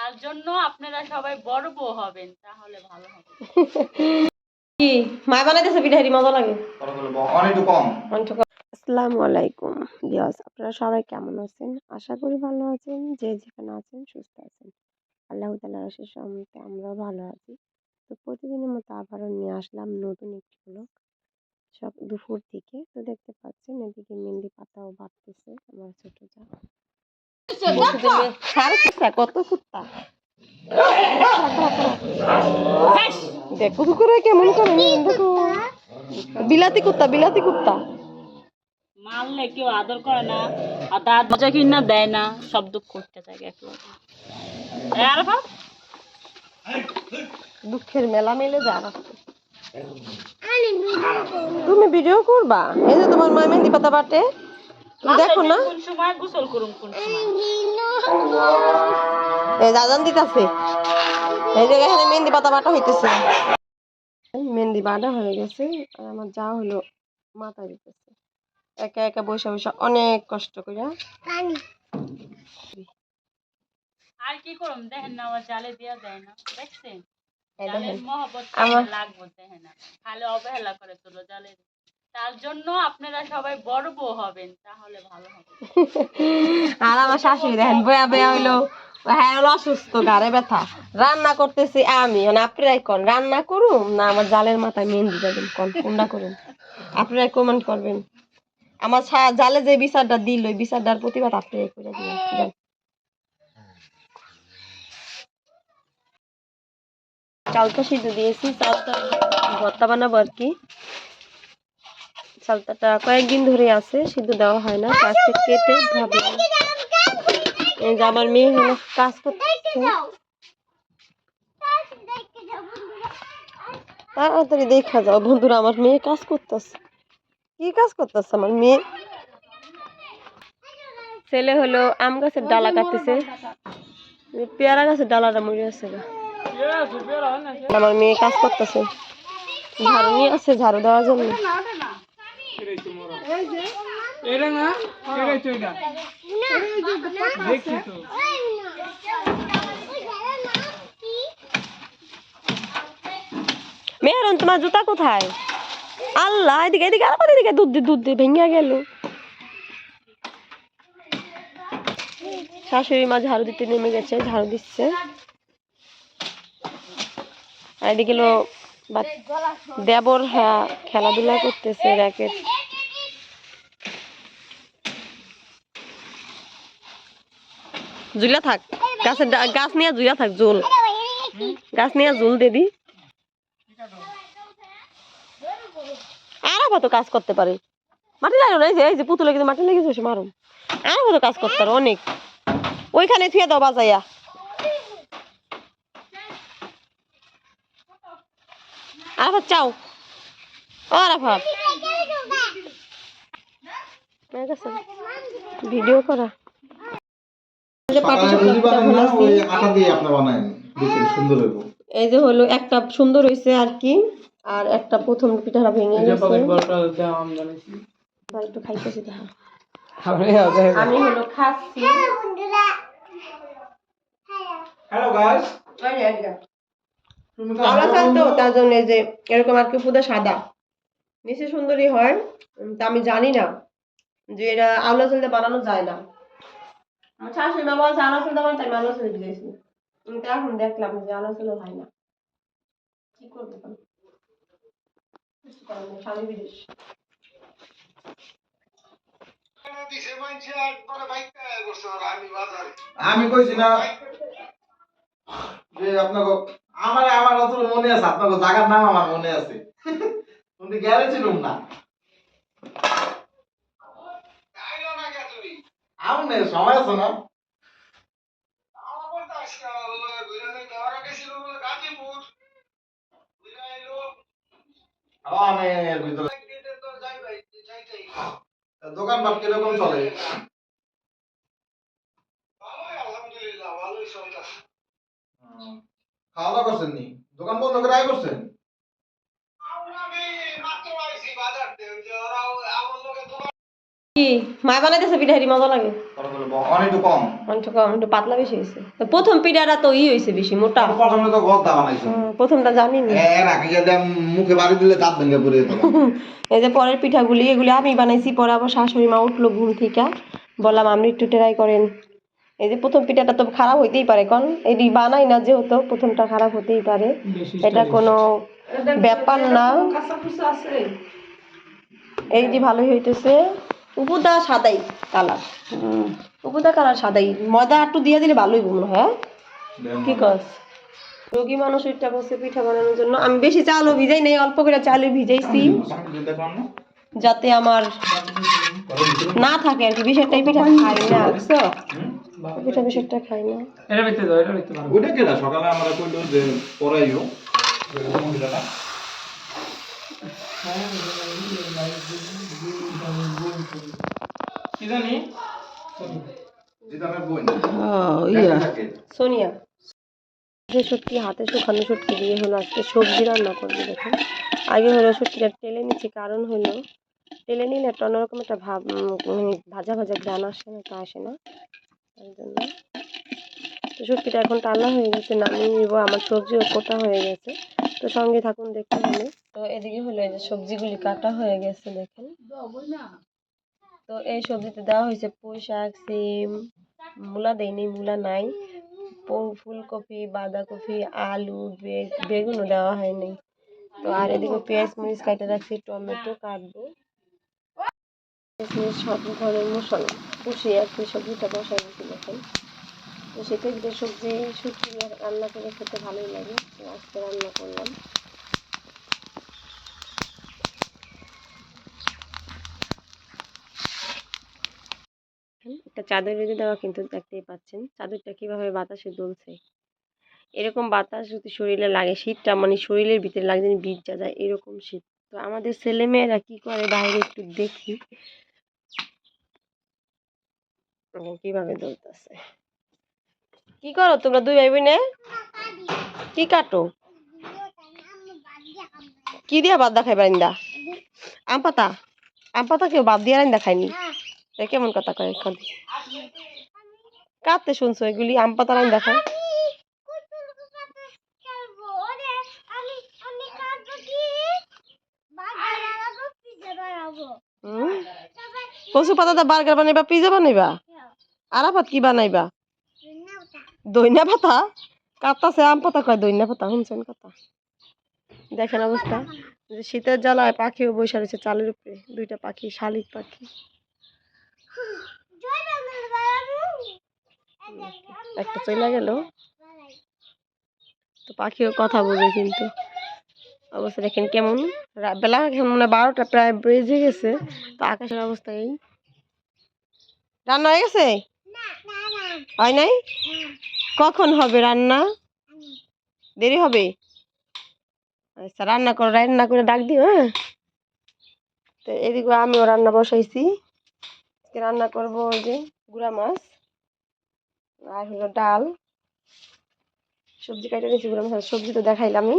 তার জন্য আপনারা সবাই বড় বউ হবেন তাহলে ভালো হবে। কি মায় বানাইতেছে পিঠারি মজা লাগে? অনেক কম। আসসালামু আলাইকুম বিয়াস আপনারা সবাই কেমন আছেন? আশা করি ভালো আছেন যে যেখানে আছেন সুস্থ আছেন। আল্লাহ তালার আশেষ সহমতে আমরাও ভালো আছি। তো প্রতিদিনের মতো আবারও নিয়ে আসলাম নতুন একটি ব্লগ সব দুপুর দিকে তো দেখতে পাচ্ছেন এদিকে মেহেন্দি পাতাও বাড়তেছে আমার ছোট যা কত কুত্তা? দেখো তো করে কেমন করে? দেখো। বিলাতি কুত্তা বিলাতি কুত্তা। মারলে কেউ আদর করে না আর দাঁত মজা কিনা দেয় না সব দুঃখ করতে থাকে এক আর ভাব দুঃখের মেলা মেলে যা তুমি ভিডিও করবা? এই যে তোমার মা মেহেন্দি পাতা বাটে। দেখো না? কোন সময় গোসল করুন কোন সময়? এই দাদান দিতেছে। এই যে এখানে মেহেন্দি পাতা বাটা হইতেছে। মেহেন্দি বাটা হয়ে গেছে আর আমার যা হলো মাথা দিতেছে। একা একা বসে বসে অনেক কষ্ট করে আর কি করুম? দেখেন না আবার জালে দিয়া দেয় না। দেখছেন? জালের মহব্বত আমার- লাগবো দেখেন না। খালি অবহেলা করে তোলো জালের। তার জন্য আপনারা সবাই বড় বউ হবেন, তাহলে ভালো হবে। আর আমার শাশুড়ি দেখেন, বয়া বয়া হইল হ্যাঁ হলো অসুস্থ ঘাড়ে ব্যথা। রান্না করতেছি আমি মানে আপনারাই কোন রান্না করুম না আমার জালের মাথায় মেহেন্দি দেবেন কোন, কোনটা করুন আপনারাই কমেন্ট করবেন। আমার জালে যে বিচারটা দিল, ওই বিচারটার প্রতিবাদ আপনারাই করে যান। চালটা সিদ্ধ দিয়েছি, চালটা ভর্তা বানাবো আর কি। চালটাটা কয়েকদিন ধরে আছে, সিদ্ধ দেওয়া হয় না প্লাস্টিক কেটে এই যে আমার মেয়ে হলো কাজ করতেছে তাড়াতাড়ি দেখা যাও, বন্ধুরা, আমার মেয়ে কাজ করতেছে। কি কাজ করতেছে আমার মেয়ে? ছেলে হলো আম গাছের ডালা কাটতেছে। পেয়ারা গাছের ডালাটা মরে আছে আমার মেয়ে কাজ করতেছে। ঝাড়ু নিয়ে আছে, ঝাড়ু দেওয়ার জন্য। মেহরুন, তোমার জুতা কোথায়? আল্লাহ, এদিকে এদিকে আবার এদিকে, দুধ দিয়ে দুধ দিয়ে ভেঙে গেল। শাশুড়ি মা ঝাড়ু দিতে নেমে গেছে, ঝাড়ু দিচ্ছে। আর এদিকে দেবর হ্যাঁ খেলাধুলা করতেছে, র্যাকেট। জুলা থাক। গাছের গাছ নিয়ে জুলা থাক জোল। গাছ নিয়ে জোল দিবি আর কত কাজ করতে পারে। মাটি লাগে না? এই যে পুতুলে কিন্তু মাটি লেগেছে সে মারুম। আর কত কাজ করতে পারে অনেক। ওইখানে থুয়ে দাও বাজাইয়া। আরাফাত চাও। ও আরাফাত। ভিডিও করা। এই যে পাটি সকালে সাপটা রুটি বানান না বানাইছি। ওই আটা দিয়ে আপনি বানায়েন দেখে সুন্দর হইব। এই যে হলো একটা সুন্দর হয়েছে আর কি আর একটা প্রথম পিঠাটা ভেঙে গেছে। একটু খাইতেছি আমি হলো খাচ্ছি। তো তার জন্য যে এরকম আর কি সাদা। নিচে সুন্দরী হয় তা আমি জানি না যে এটা আউলা চাল দিয়ে বানানো যায় না। আমার শাশুড়ি মা বলছে দিয়ে বানাতে আমি আউলা চাল দিয়েছি কিন্তু এখন দেখলাম যে আউলা চালও হয় না। কি করব স্বামী বিদেশ। আমি কইছি না যে আপনাকে, আমার আমার অত মনে আছে, আপনাকে জায়গার নাম আমার মনে আছে। গেলে ছিলুম না। আমি নেই সময় আছে না? দোকানপাট কীরকম চলে? খাওয়া দাওয়া করছেন নি? দোকান বন্ধ করে আয় করছেন? কি মা বানাইতেছে পিঠা হেরি মজা লাগে। কম। কম একটু পাতলা বেশি হয়েছে প্রথম পিঠাটা তো ই হয়েছে বেশি মোটা। প্রথমে তো গদা বানাইছো প্রথমটা জানি না। এর আগে যদি মুখে বাড়ি দিলে দাঁত ভেঙে পড়ে যেত এই যে পরের পিঠাগুলি এগুলি আমি বানাইছি পরে আবার শাশুড়ি মা উঠল ঘুম থেকে। বললাম আপনি একটু ট্রাই করেন। এই যে প্রথম পিঠাটা তো খারাপ হইতেই পারে কারণ এটি বানাই না যেহেতু প্রথমটা খারাপ হতেই পারে। এটা কোনো ব্যাপার না। এই যে ভালোই হইতেছে। উপদা সাদাই কালার। উপদা কালার সাদাই। ময়দা একটু দিয়ে দিলে ভালোই মনে হয় হ্যাঁ? কি কস? রোগী মানুষ এটা বসে পিঠা বানানোর জন্য আমি বেশি চালও ভিজাই নাই অল্প করে চালও ভিজাইছি। যাতে আমার না থাকে আর কি বিষয়টা এই পিঠা খাই না বুঝছ? পিঠা বিষয়টা খাই না। এটা দেখতে দাও এটা দেখতে পারো। ওইটা কেটা সকালে আমরা কইলো যে পড়াইও মহিলাটা। কি জানি? ইয়া। সোনিয়া। সত্যি হাতে শুকানো শুটকি দিয়ে হলো আজকে সবজি রান্না করবে দেখুন আগে হলো শুটকিটা টেলে নিচ্ছি কারণ হলো টেলে নিলে একটা অন্যরকম একটা ভাব মানে ভাজা ভাজা গ্রান আসে না তা আসে না। তার জন্য। তো শুটকিটা এখন টালা হয়ে গেছে নামিয়ে নিব আমার সবজিও কোটা হয়ে গেছে। তো সঙ্গে থাকুন দেখতে হলে। তো এদিকে হলো এই যে সবজিগুলি কাটা হয়ে গেছে দেখেন। তো এই সবজিতে দেওয়া হয়েছে পুঁই শাক সিম, মূলা দেয়নি, মূলা নাই। ফুলকপি, বাঁধাকপি, আলু বেগ বেগুনও দেওয়া হয়নি। তো আর এদিকে পেঁয়াজ মরিচ কাটে রাখছি, টমেটো কাটবো। সব ধরনের মশলা কষিয়ে আর সবজিটা বসাই দিচ্ছি দেখেন। তো শীতের সবজি শুটকি দিয়ে রান্না করে খেতে ভালোই লাগে। আজকে রান্না করলাম একটা চাদর বেঁধে দেওয়া কিন্তু দেখতেই পাচ্ছেন। চাদরটা কীভাবে বাতাসে দুলছে। এরকম বাতাস যদি শরীরে লাগে, শীতটা মানে শরীরের ভিতরে লাগে যেন ভিজা যায় এরকম শীত। তো আমাদের ছেলে মেয়েরা কি করে? বাইরে একটু দেখি। কীভাবে দুলতেছে। কি করো তোমরা দুই ভাই বোনে কি কাটো? কি দিয়া বাদ দেখাই বারিন্দা? আম পাতা? আম পাতা কেউ বাদ দিয়ে রান্দা খায়নি? কেমন কথা কয় এখন? কাতে শুনছো এগুলি? আম পাতা রান্দা খায় হুম? কচু পাতাটা বার্গার বানাইবা, পিজা বানাইবা? আরাফাত কি বানাইবা? দইনা পাতা? কাতাছে আম পাতা কয় দইনা পাতা? শুনছেন কথা? দেখেন অবস্থা। যে শীতের জ্বালায় পাখিও বসে রয়েছে চালের উপরে। দুইটা পাখি, শালিক পাখি। একটা চলে গেল। তো পাখিও কথা বোঝে কিন্তু। অবস্থা দেখেন কেমন। বেলা এখন মানে বারোটা প্রায় বেজে গেছে। তো আকাশের অবস্থা এই। রান্না হয়ে গেছে? হয় নাই? কখন হবে রান্না? দেরি হবে? আচ্ছা রান্না করো রান্না করে ডাক দিও হ্যাঁ? তো এদিকে আমিও রান্না বসাইছি। আজকে রান্না করব ওই যে গুড়া মাছ আর হলো ডাল। সবজি কাটা নিয়েছি গুড়া মাছ সবজি তো দেখাইলামই।